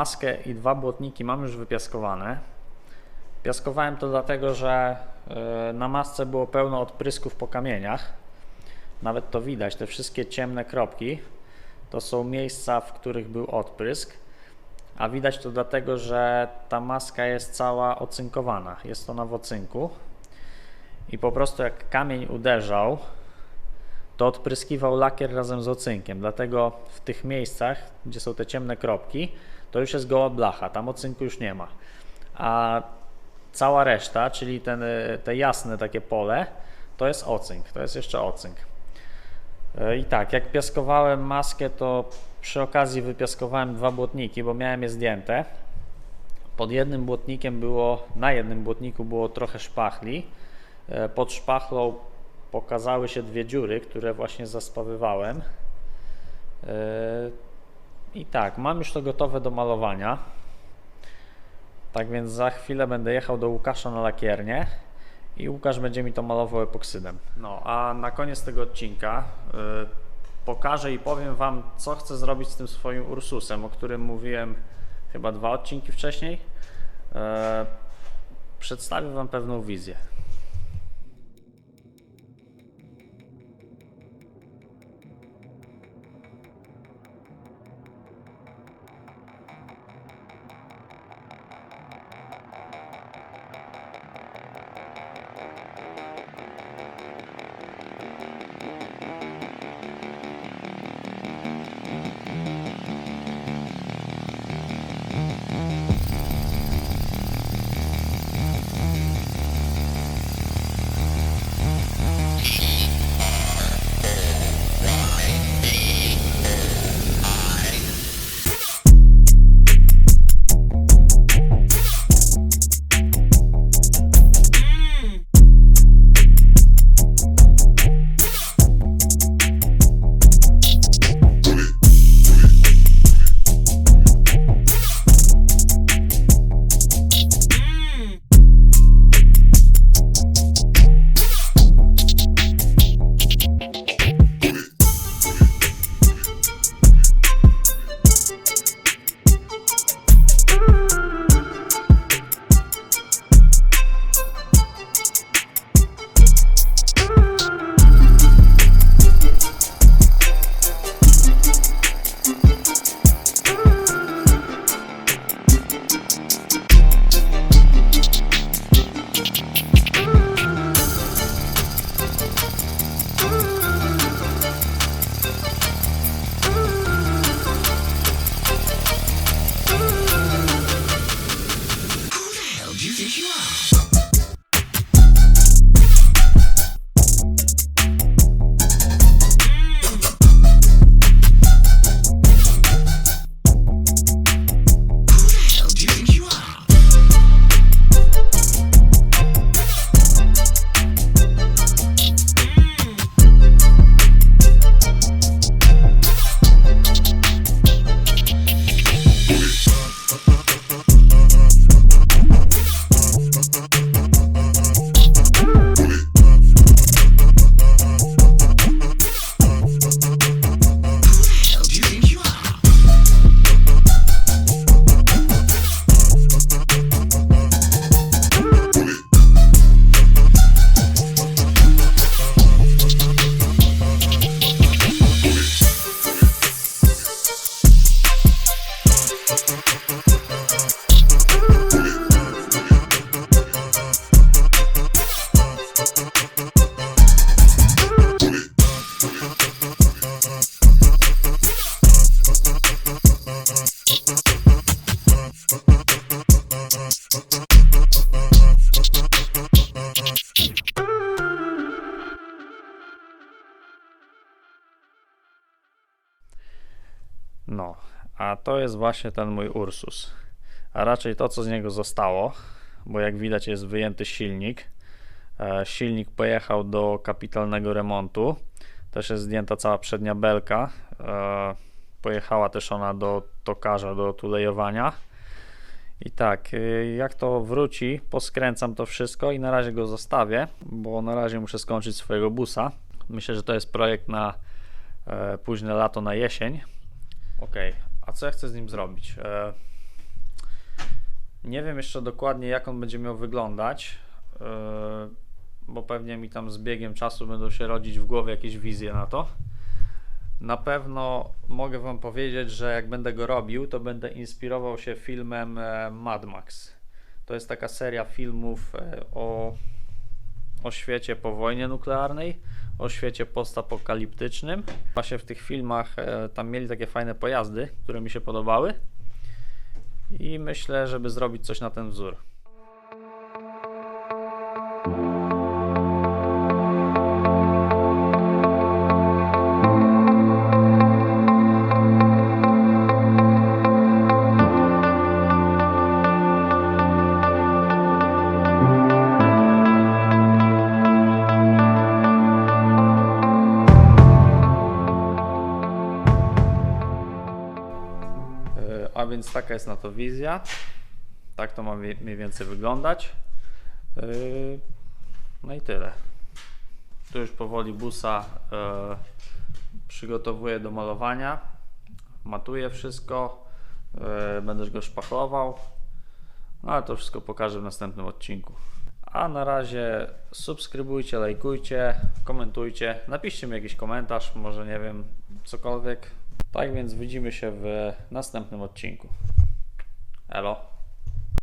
Maskę i dwa błotniki mam już wypiaskowane. Piaskowałem to dlatego, że e, na masce było pełno odprysków po kamieniach. Nawet to widać, te wszystkie ciemne kropki to są miejsca, w których był odprysk. A widać to dlatego, że ta maska jest cała ocynkowana. Jest ona w ocynku. I po prostu jak kamień uderzał, to odpryskiwał lakier razem z ocynkiem. Dlatego w tych miejscach, gdzie są te ciemne kropki, to już jest goła blacha, tam ocynku już nie ma. A cała reszta, czyli ten, y, te jasne takie pole, to jest ocynk, to jest jeszcze ocynk. Y, I tak, jak piaskowałem maskę, to przy okazji wypiaskowałem dwa błotniki, bo miałem je zdjęte. Pod jednym błotnikiem było, na jednym błotniku było trochę szpachli. E, Pod szpachlą pokazały się dwie dziury, które właśnie zaspawywałem. I tak, mam już to gotowe do malowania. Tak więc za chwilę będę jechał do Łukasza na lakiernię i Łukasz będzie mi to malował epoksydem. No, a na koniec tego odcinka y, pokażę i powiem Wam, co chcę zrobić z tym swoim Ursusem, o którym mówiłem chyba dwa odcinki wcześniej. E, przedstawię Wam pewną wizję. No, a to jest właśnie ten mój Ursus. A raczej to, co z niego zostało. bo jak widać jest wyjęty silnik. E, Silnik pojechał do kapitalnego remontu. Też jest zdjęta cała przednia belka. E, Pojechała też ona do tokarza do tulejowania. I tak, y, jak to wróci, poskręcam to wszystko i na razie go zostawię, bo na razie muszę skończyć swojego busa. Myślę, że to jest projekt na e, późne lato, na jesień. Ok, a co ja chcę z nim zrobić? E, nie wiem jeszcze dokładnie, jak on będzie miał wyglądać, e, bo pewnie mi tam z biegiem czasu będą się rodzić w głowie jakieś wizje na to. Na pewno mogę Wam powiedzieć, że jak będę go robił, to będę inspirował się filmem e, Mad Max. To jest taka seria filmów o, o świecie po wojnie nuklearnej, o świecie postapokaliptycznym. Właśnie w tych filmach e, tam mieli takie fajne pojazdy, które mi się podobały. I myślę, żeby zrobić coś na ten wzór. Więc taka jest na to wizja. Tak to ma mniej więcej wyglądać. E, No i tyle. Tu już powoli busa e, przygotowuję do malowania. Matuję wszystko. e, Będę go szpachlował. No ale to wszystko pokażę w następnym odcinku. A na razie subskrybujcie, lajkujcie, komentujcie, napiszcie mi jakiś komentarz, może nie wiem, cokolwiek. Tak więc widzimy się w następnym odcinku. Elo.